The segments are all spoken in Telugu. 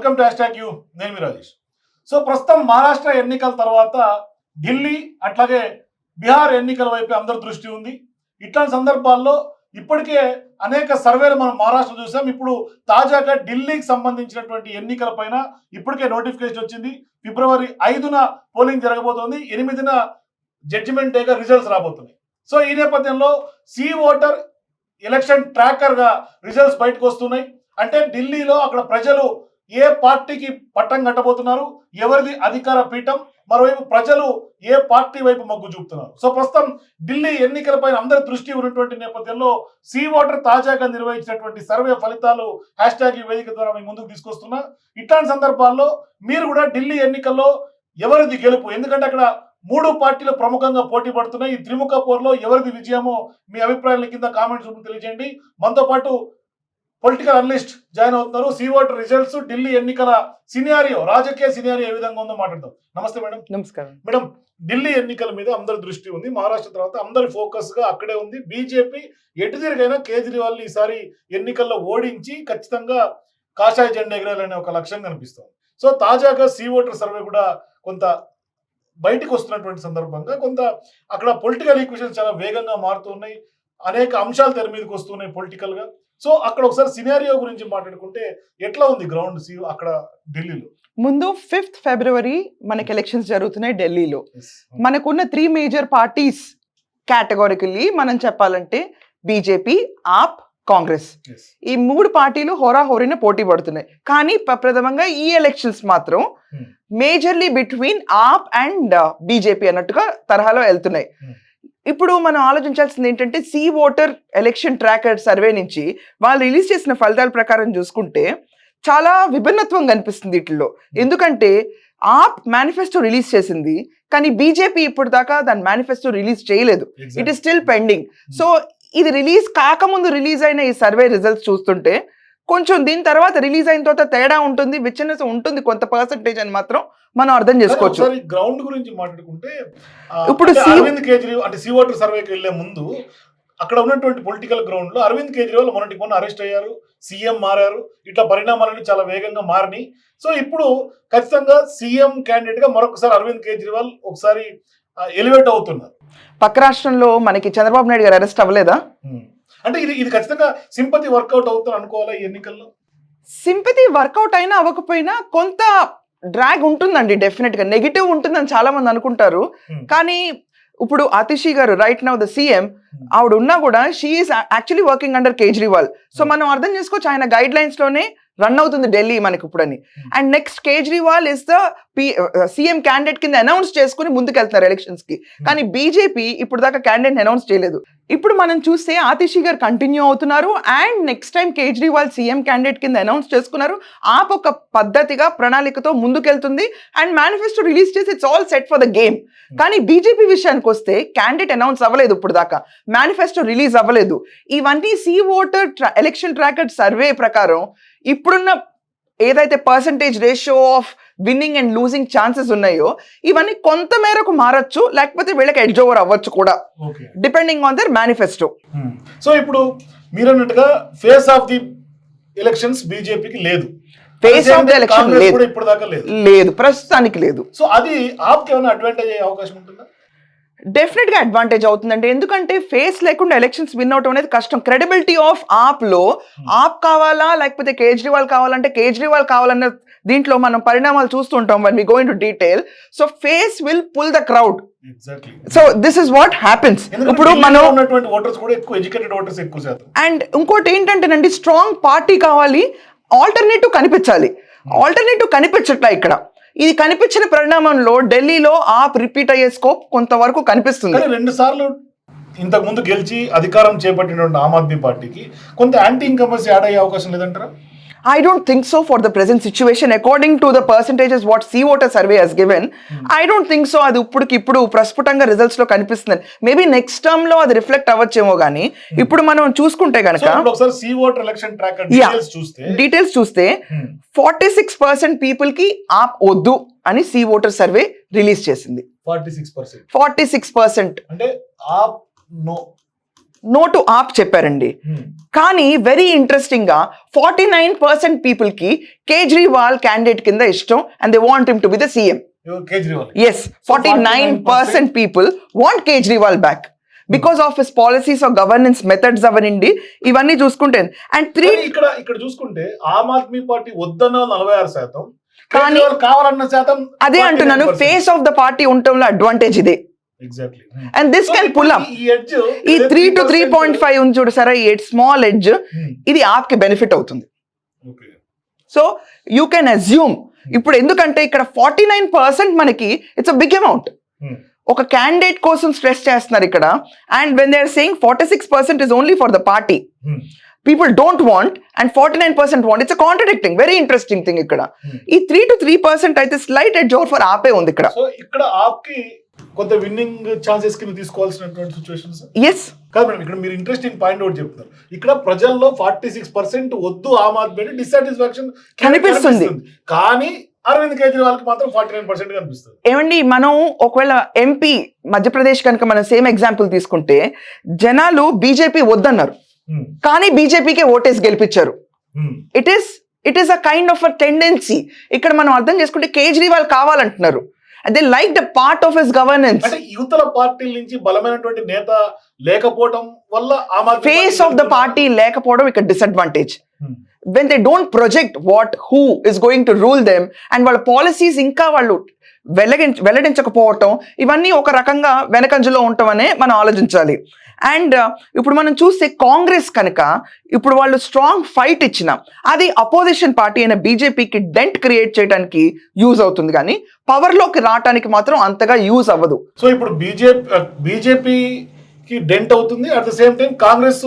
Welcome to hash you. నేను మీ రాజేష్. సో ప్రస్తుతం మహారాష్ట్ర ఎన్నికల తర్వాత ఢిల్లీ అట్లాగే బీహార్ ఎన్నికల వైపు అందరి దృష్టి ఉంది. ఇట్లాంటి సందర్భాల్లో ఇప్పటికే అనేక సర్వేలు మనం మహారాష్ట్ర చూసాం. ఇప్పుడు తాజాగా ఢిల్లీకి సంబంధించినటువంటి ఎన్నికల పైన ఇప్పటికే నోటిఫికేషన్ వచ్చింది. ఫిబ్రవరి ఐదున పోలింగ్ జరగబోతోంది. ఎనిమిదిన జడ్జిమెంట్ డేగా రిజల్ట్స్ రాబోతున్నాయి. సో ఈ నేపథ్యంలో సి ఓటర్ ఎలక్షన్ ట్రాకర్గా రిజల్ట్స్ బయటకు వస్తున్నాయి. అంటే ఢిల్లీలో అక్కడ ప్రజలు ఏ పార్టీకి పట్టం కట్టబోతున్నారు? ఎవరిది అధికార పీఠం? మరోవైపు ప్రజలు ఏ పార్టీ వైపు మొగ్గు చూపుతున్నారు? సో ప్రస్తుతం ఢిల్లీ ఎన్నికలపై అందరి దృష్టి ఉన్నటువంటి నేపథ్యంలో సీ వాటర్ తాజాగా నిర్వహించినటువంటి సర్వే ఫలితాలు హ్యాష్ ట్యాగ్ ఈ వేదిక ద్వారా మేము ముందుకు తీసుకొస్తున్నా. ఇట్లాంటి సందర్భాల్లో మీరు కూడా ఢిల్లీ ఎన్నికల్లో ఎవరిది గెలుపు? ఎందుకంటే అక్కడ మూడు పార్టీలు ప్రముఖంగా పోటీ పడుతున్నాయి. ఈ త్రిముఖ పోర్లో ఎవరిది విజయమో మీ అభిప్రాయాల కింద కామెంట్స్ రూపంలో తెలియజేయండి. మనతో పాటు పొలిటికల్ అనలిస్ట్ జాయిన్ అవుతున్నారు. సి ఓటర్ రిజల్ట్స్ ఢిల్లీ ఎన్నికల సినారియో రాజకీయ సినారియో ఏ విధంగా ఉందో మాట్లాడదాం. నమస్తే మేడం. నమస్కారం. మేడం ఢిల్లీ ఎన్నికల మీద అందరి దృష్టి ఉంది. మహారాష్ట్ర తర్వాత అందరి ఫోకస్గా అక్కడే ఉంది. బీజేపీ ఎటు తిరిగైనా కేజ్రీవాల్ ఈసారి ఎన్నికల్లో ఓడించి ఖచ్చితంగా కాషాయ జెండా ఎగరాలనే ఒక లక్ష్యం కనిపిస్తుంది. సో తాజాగా సి ఓటర్ సర్వే కూడా కొంత బయటికి వస్తున్నటువంటి సందర్భంగా కొంత అక్కడ పొలిటికల్ ఈక్వేషన్స్ చాలా వేగంగా మారుతున్నాయి అనేక అంశాలు తెర మీదకి వస్తున్నాయి పొలిటికల్గా సో అక్కడ ఒకసారి సినారియో గురించి మాట్లాడుకుంటే ఎట్లా ఉంది గ్రౌండ్ సి అక్కడ ఢిల్లీలో? ముందు ఫిఫ్త్ ఫిబ్రవరి మనకి ఎలక్షన్స్ జరుగుతున్నాయి ఢిల్లీలో. మనకున్న త్రీ మేజర్ పార్టీస్ కేటగారికల్లీ మనం చెప్పాలంటే బీజేపీ ఆప్ కాంగ్రెస్. ఈ మూడు పార్టీలు హోరాహోరీన పోటీ పడుతున్నాయి. కానీ ప్ర- ప్రథమంగా ఈ ఎలక్షన్స్ మాత్రం Hmm. Majorly between AAP and BJP అన్నట్టుగా తరహాలో వెళ్తున్నాయి. Hmm. ఇప్పుడు మనం ఆలోచించాల్సింది ఏంటంటే C Voter election tracker survey నుంచి వాళ్ళు రిలీజ్ చేసిన ఫలితాల ప్రకారం చూసుకుంటే చాలా విభిన్నత్వం కనిపిస్తుంది వీటిలో ఎందుకంటే ఆప్ మేనిఫెస్టో రిలీజ్ చేసింది కానీ బీజేపీ ఇప్పుడు దాకా దాని మేనిఫెస్టో రిలీజ్ చేయలేదు. It is still pending so ఇది రిలీజ్ కాకముందు రిలీజ్ అయిన ఈ సర్వే రిజల్ట్స్ చూస్తుంటే కొంచెం దీని తర్వాత రిలీజ్ అయిన తర్వాత తేడా ఉంటుంది విచ్ఛిన్నత ఉంటుంది కొంత పర్సంటేజ్ అని మాత్రం మనం అర్థం చేసుకోవచ్చు. గ్రౌండ్ గురించి మాట్లాడుకుంటే ఇప్పుడు అరవింద్ కేజ్రీవాల్ అంటే సి ఓటర్ సర్వేకి వెళ్ళే ముందు అక్కడ ఉన్నటువంటి పొలిటికల్ గ్రౌండ్లో అరవింద్ కేజ్రీవాల్ మొన్నటి మొన్న అరెస్ట్ అయ్యారు సీఎం మారారు. ఇట్లా పరిణామాలన్నీ చాలా వేగంగా మారినాయి. సో ఇప్పుడు ఖచ్చితంగా సీఎం క్యాండిడేట్గా మరొకసారి అరవింద్ కేజ్రీవాల్ ఒకసారి ఎలివేట్ అవుతున్నారు. పక్క రాష్ట్రంలో మనకి చంద్రబాబు నాయుడు గారు అరెస్ట్ అవ్వలేదా. అంటే ఇది ఇది ఖచ్చితంగా సింపతి వర్కౌట్ అవుతుంది అనుకోవాలా ఈ ఎన్నికల్లో? సింపతి వర్కౌట్ అయినా అవ్వకపోయినా కొంత డ్రాగ్ ఉంటుందండి డెఫినెట్గా నెగిటివ్ ఉంటుందని చాలా మంది అనుకుంటారు. కానీ ఇప్పుడు అతిషి గారు రైట్ నౌ ద సీఎం ఆవిడ ఉన్నా కూడా she's actually working under Kejriwal so మనం అర్థం చేసుకోవచ్చు ఆయన గైడ్ లైన్స్లోనే రన్ అవుతుంది ఢిల్లీ మనకి ఇప్పుడని and next Kejriwal is the P CM candidate కింద అనౌన్స్ చేసుకుని ముందుకెళ్తున్నారు ఎలక్షన్స్కి కానీ బీజేపీ ఇప్పుడు దాకా క్యాండిడేట్ అనౌన్స్ చేయలేదు. ఇప్పుడు మనం చూస్తే ఆతిషి గారు కంటిన్యూ అవుతున్నారు and next time Kejriwal CM candidate కింద అనౌన్స్ చేసుకున్నారు. ఆప్ ఒక పద్ధతిగా ప్రణాళికతో ముందుకెళ్తుంది అండ్ మేనిఫెస్టో రిలీజ్ చేసి it's all set for the game. కానీ బీజేపీ విషయానికి వస్తే క్యాండిడేట్ అనౌన్స్ అవ్వలేదు ఇప్పుడు దాకా. మేనిఫెస్టో రిలీజ్ అవ్వలేదు. ఇవన్నీ C Voter election tracker survey ప్రకారం ఇప్పుడున్న ఏదైతే percentage ratio of winning and losing chances ఉన్నాయో ఇవన్నీ కొంత మేరకు మారచ్చు లేకపోతే వీళ్ళకి ఎడ్జ్ ఓవర్ అవ్వచ్చు కూడా. Depending on their manifesto so ఇప్పుడు మీరు అన్నట్టుగా ఫేస్ ఆఫ్ ది ఎలక్షన్స్ బీజేపీకి లేదు. ఫేస్ ఆఫ్ ద ఎలక్షన్ లేదు. ఇప్పుడు దాకా లేదు. లేదు ప్రస్తుతానికి లేదు. సో అది ఆప్కి ఏమైనా అడ్వాంటేజ్ అయ్యే అవకాశం ఉంటుందా? డెఫినెట్గా అడ్వాంటేజ్ అవుతుందండి. ఎందుకంటే ఫేస్ లేకుండా ఎలక్షన్స్ విన్ అవటం అనేది కష్టం. క్రెడిబిలిటీ ఆఫ్ ఆప్లో ఆప్ కావాలా లేకపోతే కేజ్రీవాల్ కావాలంటే కేజ్రీవాల్ కావాలన్న దీంట్లో మనం పరిణామాలు చూస్తుంటాం one we going to detail so face will pull the crowd so this is what happens ఇప్పుడు మనం అండ్ ఇంకోటి ఏంటంటేనండి స్ట్రాంగ్ పార్టీ కావాలి ఆల్టర్నేటివ్ కనిపించాలి. ఆల్టర్నేటివ్ కనిపించట్లా ఇక్కడ. ఇది కనిపించిన పరిణామంలో ఢిల్లీలో ఆప్ రిపీట్ అయ్యే స్కోప్ కొంతవరకు కనిపిస్తుంది. రెండు సార్లు ఇంతకు ముందు గెలిచి అధికారం చేపట్టినటువంటి ఆమ్ ఆద్మీ పార్టీకి కొంత యాంటీ ఇన్కమర్స్ యాడ్ అయ్యే అవకాశం లేదంటారా? I don't think so for the present situation. According to the percentages what sea water survey has given, I don't think so. అది ఇప్పుడుకి ఇప్పుడు ప్రస్ఫుటంగా రిజల్ట్స్లో కనిపిస్తుంది మేబీ నెక్స్ట్ టర్మ్లో అది రిఫ్లెక్ట్ అవ్వచ్చేమో కానీ ఇప్పుడు మనం చూసుకుంటే సో కనుక సీ. డీటెయిల్స్ చూస్తే Hmm. ఫార్టీ సిక్స్ పర్సెంట్ పీపుల్కి ఆప్ వద్దు అని సీ ఓటర్ సర్వే రిలీజ్ చేసింది forty six percent forty six percent అంటే నో టు ఆప్ చెప్పారండి. కానీ వెరీ ఇంట్రెస్టింగ్గా ఫార్టీ నైన్ పర్సెంట్ పీపుల్కి కేజ్రీవాల్ క్యాండిడేట్ కింద ఇష్టం and they want him to be the CM as forty nine percent people want Kejriwal back because of his policies of governance methods అవనండి ఇవన్నీ చూసుకుంటే. అండ్ త్రీ ఇక్కడ ఇక్కడ చూసుకుంటే ఆమ్ ఆద్మీ పార్టీ వద్దన్న నలభై ఆరు శాతం కానీ- కావాలన్న శాతం అదే అంటున్నాను ఫేస్ ఆఫ్ ద పార్టీ ఉండటంలో అడ్వాంటేజ్ ఇదే. Exactly and this can pull up ఈ three to three point five ఉంది చూడు సరే ఈ స్మాల్ ఎడ్జ్ ఇది ఆప్కి బెనిఫిట్ అవుతుంది. సో యూ కెన్ అజ్యూమ్ ఇప్పుడు ఎందుకంటే ఇక్కడ ఫార్టీ నైన్ పర్సెంట్ మనకి ఇట్స్ అ బిగ్ అమౌంట్ ఒక క్యాండిడేట్ కోసం స్ట్రెస్ చేస్తున్నారు ఇక్కడ. And when they are saying forty six percent is only for the party people don't want and forty nine percent want it's contradicting very interesting thing ఇక్కడ. ఈ త్రీ టు త్రీ పర్సెంట్ అయితే స్లైట్ ఎడ్జ్ ఓవర్ ఫర్ ఆపే ఉంది ఇక్కడ. ఇక్కడ ఆప్కి కొంత విన్నింగ్ ఛాన్సెస్ కింద తీసుకోవాల్సినటువంటి సిచ్యువేషన్స్ ఎస్ కాదు మేడం ఇక్కడ మీరు ఇంట్రెస్టింగ్ పాయింట్ ఒకటి చెప్తున్నారు. ఇక్కడ ప్రజల్లో ఫార్టీ సిక్స్ పర్సెంట్ వద్దు ఆమ్ ఆద్మీ డిస్సాటిస్ఫాక్షన్ కనిపిస్తుంది. కానీ అరవింద్ కేజ్రీవాల్కి మాత్రం ఫార్టీ నైన్ పర్సెంట్ కనిపిస్తుంది. ఏమండి మనం ఒకవేళ ఎంపీ మధ్యప్రదేశ్ కనుక మనం సేమ్ ఎగ్జాంపుల్ తీసుకుంటే జనాలు బీజేపీ వద్దన్నారు. Hmm. కానీ బీజేపీకే ఓటేసి గెలిపించారు. It is it is a kind of a tendency ఇక్కడ మనం అర్థం చేసుకుంటే కేజ్రీవాల్ కావాలంటున్నారు. They like the part of his governance అంటే యువతల పార్టీల నుంచి బలమైనటువంటి నేత లేకపోవడం వల్ల ఫేస్ ఆఫ్ ద పార్టీ లేకపోవడం ఇక్కడ disadvantage. When they don't project what who is going to rule them and వాళ్ళ పాలసీస్ ఇంకా వాళ్ళు వెల్లగించ వెల్లడించకపోవటం ఇవన్నీ ఒక రకంగా వెనకంజలో ఉండటమనే మనం ఆలోచించాలి. అండ్ ఇప్పుడు మనం చూస్తే కాంగ్రెస్ కనుక ఇప్పుడు వాళ్ళు స్ట్రాంగ్ ఫైట్ ఇచ్చిన అది అపోజిషన్ పార్టీ అయిన బీజేపీకి డెంట్ క్రియేట్ చేయడానికి యూజ్ అవుతుంది కానీ పవర్లోకి రావడానికి మాత్రం అంతగా యూజ్ అవ్వదు. సో ఇప్పుడు బీజేపీ బీజేపీకి డెంట్ అవుతుంది. At the same time Congress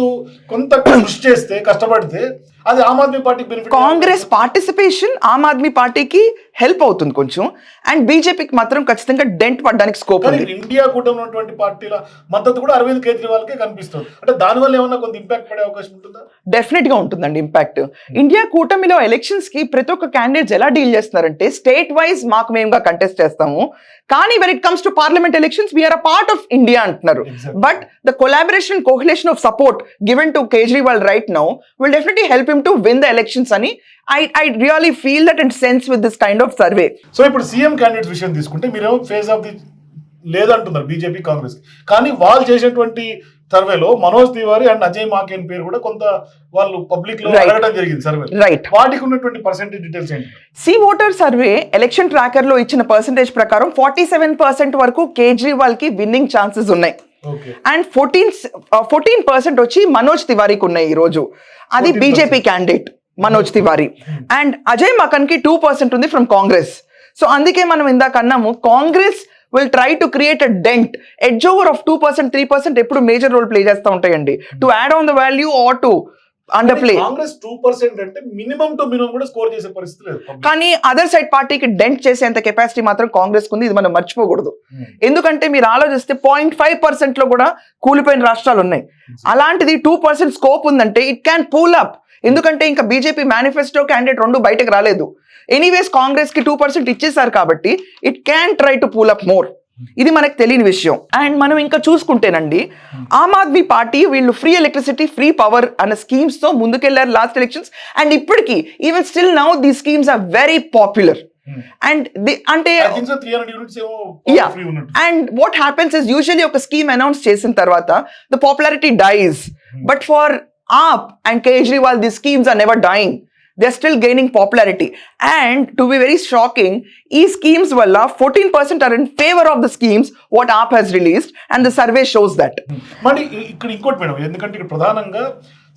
కొంత కృషి చేస్తే కష్టపడితే అది ఆమ్ ఆద్మీ బెనిఫిట్ కాంగ్రెస్ పార్టిసిపేషన్ ఆమ్ ఆద్మీ పార్టీకి హెల్ప్ అవుతుంది కొంచెం. అండ్ బీజేపీకి మాత్రం ఖచ్చితంగా డెంట్ పడడానికి స్కోప్ ఉంది. ఇండియా కూటమి ఉన్నటువంటి పార్టీల మద్దతు కూడా అరవింద్ కేజ్రీవాల్ కే కనిపిస్తుంది. అంటే దానివల్ల ఏమన్నా కొంత ఇంపాక్ట్ పడే అవకాశం ఉంటుందా? డెఫినెట్గా ఉంటుందండి ఇంపాక్ట్ ఇండియా కూటమిలో ఎలక్షన్స్కి ప్రతి ఒక్క క్యాండిడేట్స్ ఎలా డీల్ చేస్తున్నారంటే స్టేట్ వైజ్ మాకు మేముగా కంటెస్ట్ చేస్తాము. కానీ when it comes to parliament elections we are a part of India అంటున్నారు. But the collaboration coalition of support given to Kejriwal right now will definitely help him to win the elections అని I I really feel that and sense with this kind of survey so ఇప్పుడు సీఎం క్యాండిడేట్ విషయం తీసుకుంటే మీరేమో ఫేజ్ ఆఫ్ ది లేదంటున్నారు బీజేపీ కాంగ్రెస్ కానీ వాళ్ళు చేసినటువంటి సర్వేలో మనోజ్ తివారీ అండ్ అజయ్ మాకేన్ పేరు కూడా కొంత వాళ్ళు పబ్లిక్లో. అడగడం జరిగింది సర్వే రైట్ వాటికి ఉన్నటువంటి పర్సెంటేజ్ డీటెయిల్స్ ఏంటి? సి ఓటర్ సర్వే ఎలక్షన్ ట్రాకర్లో ఇచ్చిన పర్సంటేజ్ ప్రకారం ఫార్టీ సెవెన్ పర్సెంట్ వరకు కేజ్రీవాల్కి విన్నింగ్ ఛాన్సెస్ ఉన్నాయి అండ్ ఫోర్టీన్ ఫోర్టీన్ పర్సెంట్ వచ్చి మనోజ్ తివారీకి ఉన్నాయి ఈ రోజు అది 14% BJP candidate Manoj Tiwari and Ajay మకన్కి two percent ఉంది ఫ్రమ్ కాంగ్రెస్ సో అందుకే మనం ఇందాక అన్నాము Congress will try to create a dent edge over of two percent three percent ఎప్పుడు మేజర్ రోల్ ప్లే చేస్తూ ఉంటాయండి. To add on the value or to underplay Congress two percent అంటే మినిమం టు మినిమం కూడా స్కోర్ చేసే పరిస్థితి లేదు. Public. కానీ అదర్ సైడ్ పార్టీకి డెంట్ చేసేంత కెపాసిటీ మాత్రం కాంగ్రెస్ ఉంది ఇది మనం మర్చిపోకూడదు. Hmm. ఎందుకంటే మీరు ఆలోచిస్తే పాయింట్ ఫైవ్ పర్సెంట్లో కూడా కూలిపోయిన రాష్ట్రాలు ఉన్నాయి. అలాంటిది టూ పర్సెంట్ స్కోప్ ఉందంటే ఇట్ క్యాన్ పూల్ అప్ ఎందుకంటే ఇంకా బీజేపీ మేనిఫెస్టో క్యాండిడేట్ రెండు బయటకు రాలేదు. ఎనీవేస్ కాంగ్రెస్కి టూ పర్సెంట్ ఇచ్చేసారు కాబట్టి it can try to pull up more ఇది మనకు తెలియని విషయం. అండ్ మనం ఇంకా చూసుకుంటేనండి ఆమ్ ఆద్మీ పార్టీ వీళ్ళు ఫ్రీ ఎలక్ట్రిసిటీ ఫ్రీ పవర్ అనే స్కీమ్స్తో ముందుకెళ్ళారు లాస్ట్ ఎలక్షన్స్ అండ్ ఇప్పటికీ even still now these schemes are very popular. And అంటే I think so 300 యూనిట్స్ ఏమో Yeah. ఫ్రీ ఉన్నట్టు. And what happens is usually ఒక స్కీమ్ అనౌన్స్ చేసిన తర్వాత the popularity dies but for AAP and Kejriwal the schemes are never dying they are still gaining popularity and to be very shocking ఈ స్కీమ్స్ వల్ల fourteen percent are in favour of the schemes what AAP has released and the survey shows that మరి ఇ- ఇక్కడ ఇంకోటి మేడం ఎందుకంటే ఇక్కడ ప్రధానంగా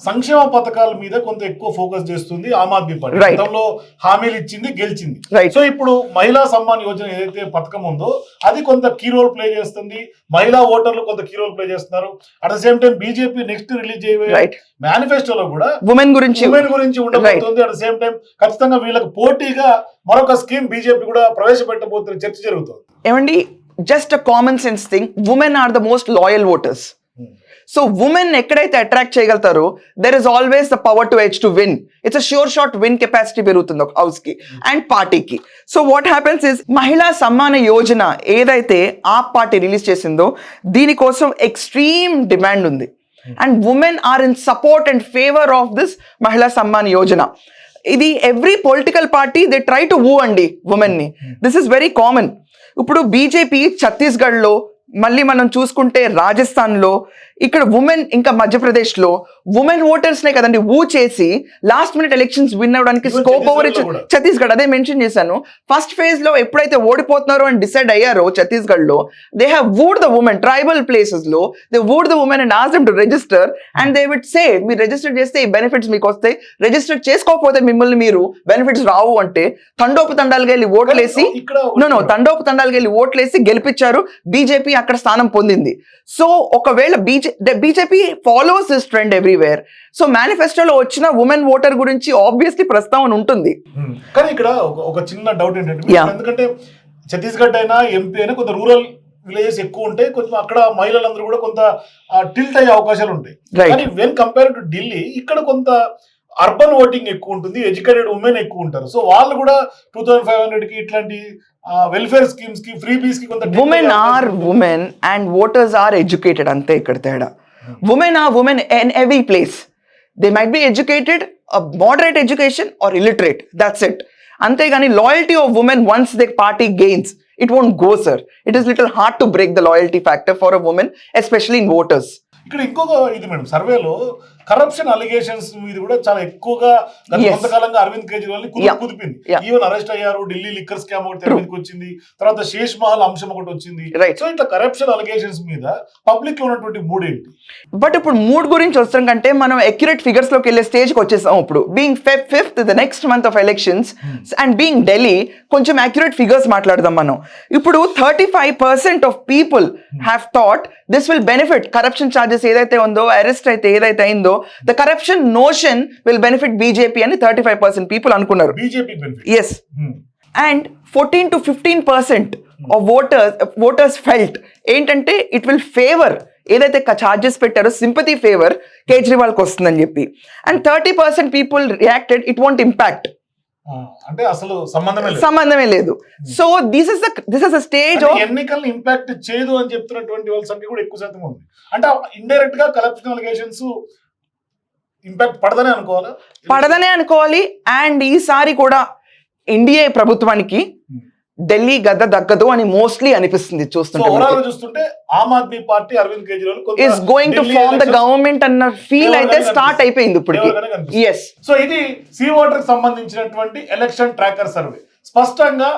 సంక్షేమ పథకాల మీద కొంత ఎక్కువ ఫోకస్ చేస్తుంది ఆమ్ ఆద్మీ పార్టీ. గతంలో హామీలు ఇచ్చింది గెలిచింది. సో ఇప్పుడు మహిళా సమ్మాన్ యోజన ఏదైతే పథకం ఉందో అది కొంత కీ రోల్ ప్లే చేస్తుంది. మహిళా ఓటర్లు కొంత కీ రోల్ ప్లే చేస్తున్నారు. At the same time BJP next release చేయబోయే రైట్ మేనిఫెస్టోలో కూడా ఉమెన్ గురించి ఉమెన్ గురించి ఉండబోతుంది. అట్ ద సేమ్ టైం ఖచ్చితంగా వీళ్ళకి పోటీగా మరొక స్కీమ్ బీజేపీ కూడా ప్రవేశపెట్టబోతున్న చర్చ జరుగుతుంది. ఏమండి? Just a common sense thing women are the most loyal voters so women ఎక్కడైతే attract చేయగలుగుతారో there is always the power to H to win it's a sure short win capacity పెరుగుతుంది ఒక హౌస్కి అండ్ పార్టీకి సో వాట్ హ్యాపెన్స్ ఇస్ మహిళా సమ్మాన యోజన ఏదైతే ఆ పార్టీ రిలీజ్ చేసిందో దీనికోసం ఎక్స్ట్రీమ్ డిమాండ్ ఉంది. And women are in support and favour of this Mahila Samman Yojana. ఇది every political party they try to woo అండి ఉమెన్ని. దిస్ ఇస్ వెరీ కామన్ ఇప్పుడు బీజేపీ ఛత్తీస్గఢ్లో మళ్ళీ మనం చూసుకుంటే రాజస్థాన్లో ఇక్కడ ఉమెన్ ఇంకా మధ్యప్రదేశ్లో ఉమెన్ ఓటర్స్నే కదండి ఊ చేసి లాస్ట్ మినిట్ ఎలక్షన్స్ విన్ అవ్వడానికి Even స్కోప్ ఓవర్ ఛత్తీస్గఢ్లో. ఛత్తీస్గఢ్ అదే మెన్షన్ చేశాను. ఫస్ట్ ఫేజ్లో ఎప్పుడైతే ఓడిపోతున్నారో అని డిసైడ్ అయ్యారో ఛత్తీస్గఢ్లో they have wooed the women tribal ప్లేసెస్లో they wooed the women and as to register and they VIT say మీరు రిజిస్టర్ చేస్తే ఈ బెనిఫిట్స్ మీకు వస్తాయి. రిజిస్టర్ చేసుకోకపోతే మిమ్మల్ని మీరు బెనిఫిట్స్ రావు అంటే తండోపు తండాలుగా వెళ్ళి ఓట్లేసి ఇక్కడ నో నో తండోపు తండాలుగా వెళ్ళి ఓట్లేసి గెలిపించారు. బీజేపీ అక్కడ స్థానం పొందింది. సో ఒకవేళ BJ BJP follows this trend everywhere. So మేనిఫెస్టోలో వచ్చిన ఉమెన్ ఓటర్ గురించి ఆబ్వియస్లీ ప్రస్తావన ఉంటుంది. కానీ ఇక్కడ ఒక- చిన్న డౌట్ ఏంటంటే. ఎందుకంటే ఛత్తీస్గఢ్ అయినా ఎంపీ అయినా కొంత రూరల్ విలేజెస్ ఎక్కువ ఉంటాయి కొంచెం అక్కడ మహిళలందరూ కూడా కొంత టిల్ట్ అయ్యే అవకాశాలు ఉంటాయి. కానీ వెన్ కంపేర్ టు ఢిల్లీ ఇక్కడ కొంత అర్బన్ ఓటింగ్ ఎక్కువ ఉంటుంది ఎడ్యుకేటెడ్ ఉమెన్ ఎక్కువ ఉంటారు. సో వాళ్ళు కూడా టూ థౌసండ్ ఫైవ్ హండ్రెడ్కి ఇట్లాంటి వెల్ఫేర్ స్కీమ్స్కి ఫ్రీ బీస్కి కొంత women are. Women and voters are educated అంతే ఇక్కడ తేడా. Women are women in every place they might be educated moderate education or illiterate that's it అంతేగాని loyalty of women once they party gains it won't go sir it is little hard to break the loyalty factor for a women especially in voters ఇక్కడ ఇంకొక ఇది మేడం సర్వేలో కరప్షన్ అలిగేషన్స్ మీద కూడా చాలా ఎక్కువగా గత. కొంతకాలంగా అరవింద్ కేజ్రీవాల్. కుదిపింది. ఈవెన్ అరెస్ట్ అయ్యారు ఢిల్లీ లిక్కర్ స్కామ్ ఒకటి తెర True. మీదకి వచ్చింది తర్వాత శేష్ మహల్ అంశం ఒకటి వచ్చింది సో ఇట్లా కరప్షన్ అలిగేషన్స్ మీద పబ్లిక్లో ఉన్నటువంటి మూడ్ ఏంటి బట్ ఇప్పుడు మూడ్ గురించి వస్తాం కంటే మనం అక్యురేట్ ఫిగర్స్లోకి వెళ్ళే స్టేజ్కి వచ్చేసాం ఇప్పుడు being fifth the next month of elections and being Delhi కొంచెం అక్యురేట్ ఫిగర్స్ మాట్లాడదాం మనం ఇప్పుడు thirty five percent of people have thought this will benefit corruption charges ఏదైతే ఉందో అరెస్ట్ అయితే ఏదైతే అయిందో the corruption notion will benefit BJP అని థర్టీ ఫైవ్ పర్సెంట్ పీపుల్ అనుకున్నారు yes and fourteen to fifteen percent of voters voters felt ఏంటంటే ఇట్ విల్ ఫేవర్ ఏదైతే ఛార్జెస్ పెట్టారో సింపతి ఫేవర్ కేజ్రీవాల్కి వస్తుందని చెప్పి. And thirty percent people reacted it won't impact అంటే అసలు సంబంధమే లేదు. సంబంధమే లేదు. So this is this is stage of ఎన్నికల్ని ఇంపాక్ట్ చేయదు అని చెప్తున్నటువంటి వాళ్ళ సంఖ్య కూడా ఎక్కువ శాతం ఉంది. అంటే ఇండైరెక్ట్గా కరప్షన్ అలిగేషన్స్ ఇంపాక్ట్ పడదనే అనుకోవాలా? పడదనే అనుకోవాలి. అండ్ ఈసారి కూడా ఎన్డీఏ ప్రభుత్వానికి ఢిల్లీ గద్ద దక్కదు అని మోస్ట్లీ అనిపిస్తుంది చూస్తుంటే చూస్తుంటే Aam Aadmi party Arvind Kejriwal is going to form the government అన్న ఫీల్ అయితే స్టార్ట్. అయిపోయింది కనిపిస్తుంది. ఎస్ సో ఇది సి ఓటర్ సంబంధించినటువంటి ఎలక్షన్ ట్రాకర్ సర్వే స్పష్టంగా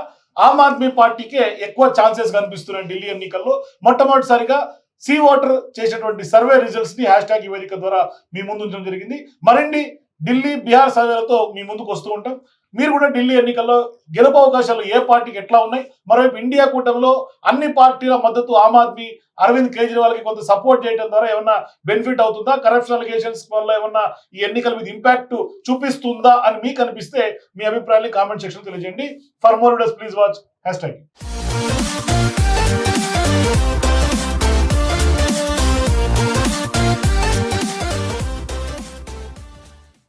ఆమ్ ఆద్మీ పార్టీకే ఎక్కువ ఛాన్సెస్ కనిపిస్తున్నాయి ఢిల్లీ ఎన్నికల్లో. మొట్టమొదటిసారిగా సీ వాటర్ చేసినటువంటి సర్వే రిజల్ట్స్ని హ్యాష్ ట్యాగ్ వేదిక ద్వారా మీ ముందు ఉంచడం జరిగింది. మరిన్ని ఢిల్లీ బీహార్ సర్వేలతో మీ ముందుకు వస్తూ ఉంటాం. మీరు కూడా ఢిల్లీ ఎన్నికల్లో గెలుపు అవకాశాలు ఏ పార్టీకి ఎట్లా ఉన్నాయి? మరోవైపు ఇండియా కూటమిలో అన్ని పార్టీల మద్దతు ఆమ్ ఆద్మీ అరవింద్ కేజ్రీవాల్కి కొంత సపోర్ట్ చేయడం ద్వారా ఏమన్నా బెనిఫిట్ అవుతుందా? కరప్షన్ అలిగేషన్స్ వల్ల ఏమన్నా ఈ ఎన్నికల మీద ఇంపాక్ట్ చూపిస్తుందా అని మీకు అనిపిస్తే మీ అభిప్రాయాన్ని కామెంట్ సెక్షన్ తెలియజేయండి. For more please watch hash tag